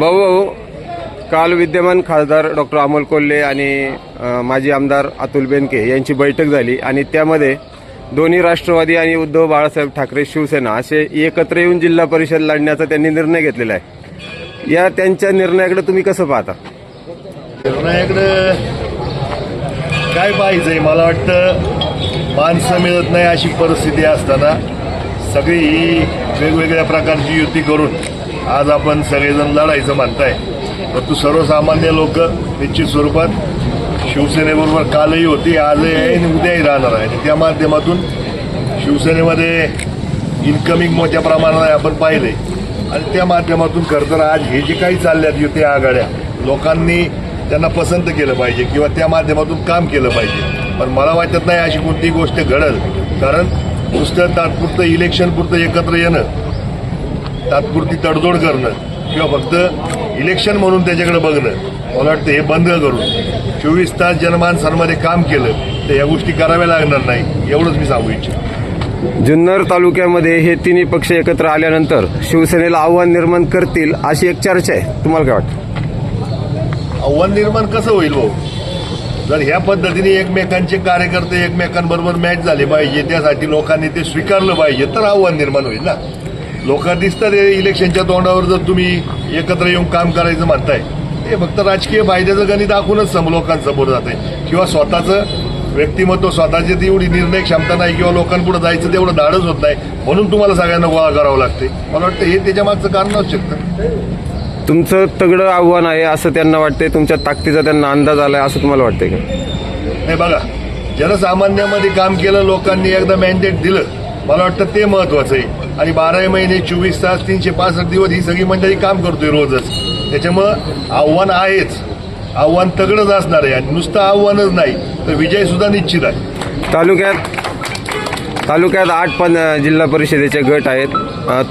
भाऊ भाऊ. काल विद्यमान खासदार डॉक्टर अमोल कोल्हे आणि माजी आमदार अतुल बेनके यांची बैठक झाली आणि त्यामध्ये दोन्ही राष्ट्रवादी आणि उद्धव बाळासाहेब ठाकरे शिवसेना असे एकत्र येऊन जिल्हा परिषद लढण्याचा त्यांनी निर्णय घेतलेला आहे. या त्यांच्या निर्णयाकडे तुम्ही कसं पाहता? निर्णयाकडे काय पाहिजे मला वाटतं माणसं मिळत नाही अशी परिस्थिती असताना सगळी ही वेगवेगळ्या प्रकारची युती करून आज आपण सगळेजण लढायचं म्हणताय. परंतु सर्वसामान्य लोक निश्चित स्वरूपात शिवसेनेबरोबर कालही होती आजही आहे आणि उद्याही राहणार आहे. आणि त्या माध्यमातून शिवसेनेमध्ये इन्कमिंग मोठ्या प्रमाणात आपण पाहिले. आणि त्या माध्यमातून खरं तर आज हे जे काही चालल्यात युती आघाड्या लोकांनी त्यांना पसंत केलं पाहिजे किंवा त्या माध्यमातून काम केलं पाहिजे. पण मला वाटत नाही अशी कोणतीही गोष्ट घडल. कारण नुसतं तात्पुरतं इलेक्शन पुरतं एकत्र येणं तात्पुरती तडजोड करणं किंवा फक्त इलेक्शन म्हणून त्याच्याकडे बघणं मला वाटतं हे बंद करून चोवीस तास जनमानसांमध्ये काम केलं तर या गोष्टी कराव्या लागणार नाही एवढंच मी सांगू इच्छितो. जुन्नर तालुक्यामध्ये हे तिन्ही पक्ष एकत्र आल्यानंतर शिवसेनेला आव्हान निर्माण करतील अशी एक चर्चा आहे. तुम्हाला काय वाटतं? आव्हान निर्माण कसं होईल भाऊ? जर ह्या पद्धतीने एकमेकांचे कार्यकर्ते एकमेकांबरोबर मॅच झाले पाहिजे त्यासाठी लोकांनी ते स्वीकारलं पाहिजे तर आव्हान निर्माण होईल ना? लोक दिसतात इलेक्शनच्या तोंडावर जर तुम्ही एकत्र येऊन काम करायचं म्हणताय. हे फक्त राजकीय फायद्याचं गणित दाखवूनच सम लोकांसमोर जात आहे किंवा स्वतःचं व्यक्तिमत्व स्वतःची तेवढी निर्णय क्षमता नाही किंवा लोकांपुढे जायचं तेवढं धाडच होत नाही म्हणून तुम्हाला सगळ्यांना गोळा करावं लागते मला वाटतं हे त्याच्या मागचं कारण असू शकतं. तुमचं तगडं आव्हान आहे असं त्यांना वाटतंय तुमच्या ताकदीचा त्यांना अंदाज आलाय असं तुम्हाला वाटतंय का? नाही बघा जनसामान्यामध्ये काम केलं लोकांनी एकदा मॅन्डेट दिलं मला वाटतं ते महत्वाचं आहे. आणि बाराही महिने चोवीस तास तीनशे पासष्ट दिवस ही सगळी मंडळी काम करतोय रोजच. त्याच्यामुळं आव्हान आहेच. आव्हान तगडच असणार आहे आणि नुसतं आव्हानच नाही तर विजय सुद्धा निश्चित आहे. तालुक्यात तालुक्यात आठ पण जिल्हा परिषदेचे गट आहेत.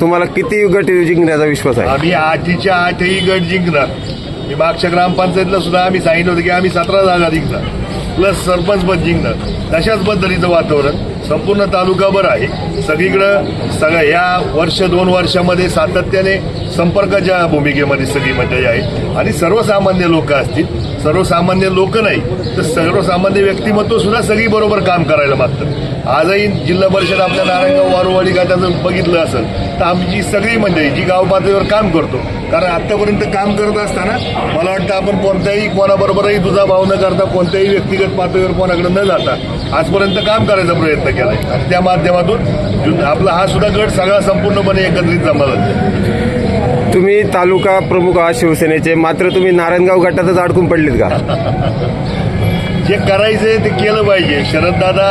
तुम्हाला किती गट जिंकण्याचा विश्वास आहे? आम्ही आठच्या आठही गट जिंकणार. मी मागच्या ग्रामपंचायतला सुद्धा आम्ही सांगितलं होतं की आम्ही सतरा जागा जिंकणार. प्लस सरपंच पण जिंकणं. तशाच पद्धतीचं वातावरण संपूर्ण तालुकाभर आहे. सगळीकडं सगळ्या या वर्ष दोन वर्षामध्ये सातत्याने संपर्काच्या भूमिकेमध्ये सगळी मंडळी आहे आणि सर्वसामान्य लोक असतील सर्वसामान्य लोक नाही तर सर्वसामान्य व्यक्तिमत्व सुद्धा सगळी बरोबर काम करायला मागतात. आजही जिल्हा परिषद आपल्या नारायणगाव वारुवाडी गटाचं बघितलं असेल तर आमची सगळी मंडळी जी गाव पातळीवर काम करतो कारण आतापर्यंत काम करत असताना मला वाटतं आपण कोणत्याही कोणाबरोबरही तुझा भाव न करता कोणत्याही व्यक्तिगत पातळीवर कोणाकडे न जाता आजपर्यंत काम करायचा प्रयत्न केलाय आणि त्या माध्यमातून आपला हा सुद्धा गट सगळा संपूर्णपणे एकत्रित जमला. तुम्ही तालुका प्रमुख आहात शिवसेनेचे मात्र तुम्ही नारायणगाव गटातच अडकून पडलीत का? जे करायचंय ते केलं पाहिजे. शरददादा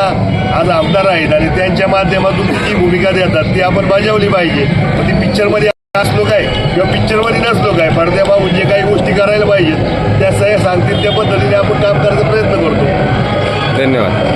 आज आमदार आहेत आणि त्यांच्या माध्यमातून जी भूमिका देतात. ती आपण बजावली पाहिजे. मग ती पिक्चरमध्ये असलो काय किंवा पिक्चरमध्ये नसलो काय पडद्याबाबून जे काही गोष्टी करायला पाहिजेत त्या सगळ्या सांगतील त्या पद्धतीने आपण काम करायचा प्रयत्न करतो. धन्यवाद.